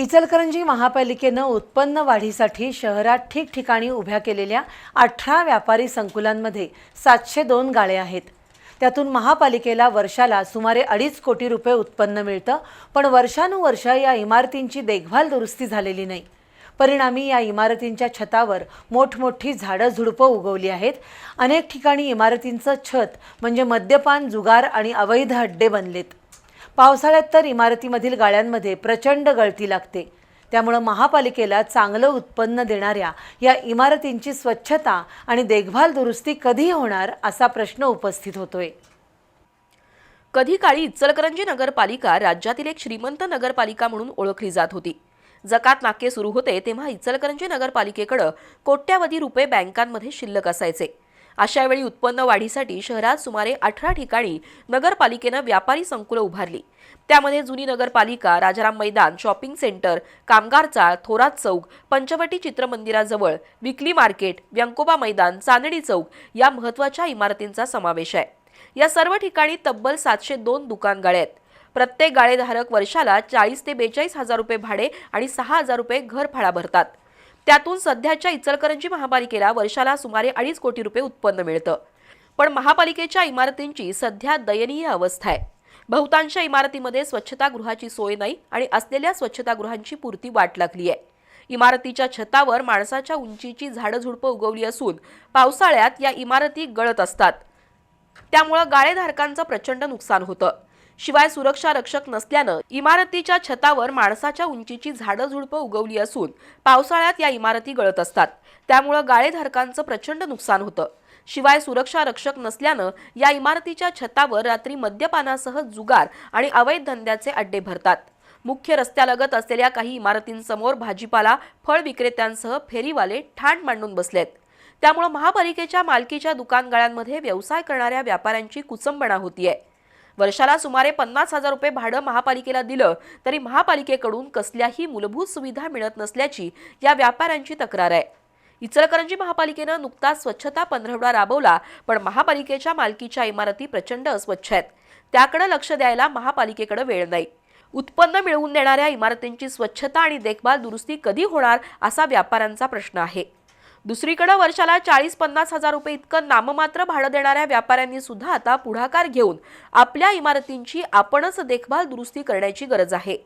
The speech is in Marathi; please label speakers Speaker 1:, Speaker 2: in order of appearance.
Speaker 1: इचलकरंजी महापालिकेनं उत्पन्न वाढीसाठी शहरात ठिकठिकाणी उभ्या केलेल्या अठरा व्यापारी संकुलांमध्ये सातशे दोन गाळे आहेत. त्यातून महापालिकेला वर्षाला सुमारे अडीच कोटी रुपये उत्पन्न मिळतं पण वर्षानुवर्ष या इमारतींची देखभाल दुरुस्ती झालेली नाही. परिणामी या इमारतींच्या छतावर मोठमोठी झाडं झुडपं उगवली आहेत. अनेक ठिकाणी इमारतींचं छत म्हणजे मद्यपान जुगार आणि अवैध अड्डे बनलेत. पावसाळ्यात तर इमारतीमधील गाळ्यांमध्ये प्रचंड गळती लागते. त्यामुळं महापालिकेला चांगलं उत्पन्न देणाऱ्या या इमारतींची स्वच्छता आणि देखभाल दुरुस्ती कधी होणार असा प्रश्न उपस्थित होतोय.
Speaker 2: कधी काळी इचलकरंजी नगरपालिका राज्यातील एक श्रीमंत नगरपालिका म्हणून ओळखली जात होती. जकात नाके सुरू होते तेव्हा इचलकरंजी नगरपालिकेकडं कोट्यावधी रुपये बँकांमध्ये शिल्लक असायचे. अशा वेळी उत्पन्न वाढीसाठी शहरात सुमारे अठरा ठिकाणी नगरपालिकेनं व्यापारी संकुलं उभारली. त्यामध्ये जुनी नगरपालिका राजाराम मैदान शॉपिंग सेंटर कामगार चाळ थोरात चौक पंचवटी चित्रमंदिराजवळ विकली मार्केट व्यंकोबा मैदान चांदणी चौक या महत्त्वाच्या इमारतींचा समावेश आहे. या सर्व ठिकाणी तब्बल सातशे दोन दुकान गाळे आहेत. प्रत्येक गाळेधारक वर्षाला चाळीस ते बेचाळीस हजार रुपये भाडे आणि सहा हजार रुपये घरफाळा भरतात. त्यातून सध्याच्या इचलकरंजी महापालिकेला वर्षाला सुमारे अडीच कोटी रुपये उत्पन्न मिळतं. पण महापालिकेच्या इमारतींची सध्या दयनीय अवस्था आहे. बहुतांश इमारतीमध्ये स्वच्छतागृहाची सोय नाही आणि असलेल्या स्वच्छतागृहांची पुरती वाट लागली आहे. इमारतीच्या छतावर माणसाच्या उंचीची झाडं झुडपं उगवली असून पावसाळ्यात या इमारती गळत असतात. त्यामुळं गाळेधारकांचं प्रचंड नुकसान होतं. शिवाय सुरक्षा रक्षक नसल्यानं इमारतीच्या छतावर माणसाच्या उंचीची झाडं झुडपं उगवली असून पावसाळ्यात या इमारती गळत असतात. त्यामुळं गाळेधारकांचं प्रचंड नुकसान होतं. शिवाय सुरक्षा रक्षक नसल्यानं या इमारतीच्या छतावर रात्री मद्यपानासह जुगार आणि अवैध धंद्याचे अड्डे भरतात. मुख्य रस्त्यालगत असलेल्या काही इमारतींसमोर भाजीपाला फळ विक्रेत्यांसह फेरीवाले ठाण मांडून बसलेत. त्यामुळं महापालिकेच्या मालकीच्या दुकानगाळ्यांमध्ये व्यवसाय करणाऱ्या व्यापाऱ्यांची कुचंबणा होतीये. वर्षाला सुमारे पन्नास हजार रुपये भाडं महापालिकेला दिलं तरी महापालिकेकडून कसल्याही मूलभूत सुविधा मिळत नसल्याची या व्यापाऱ्यांची तक्रार आहे. इचलकरंजी महापालिकेनं नुकताच स्वच्छता पंधरवडा राबवला पण महापालिकेच्या मालकीच्या इमारती प्रचंड अस्वच्छ आहेत. त्याकडे लक्ष द्यायला महापालिकेकडे वेळ नाही. उत्पन्न मिळवून देणाऱ्या इमारतींची स्वच्छता आणि देखभाल दुरुस्ती कधी होणार असा व्यापाऱ्यांचा प्रश्न आहे. दुसरीकडे वर्षाला चाळीस पन्नास हजार रुपये इतकं नाममात्र भाडं देणाऱ्या व्यापाऱ्यांनी सुद्धा आता पुढाकार घेऊन आपल्या इमारतींची आपणच देखभाल दुरुस्ती करण्याची गरज आहे.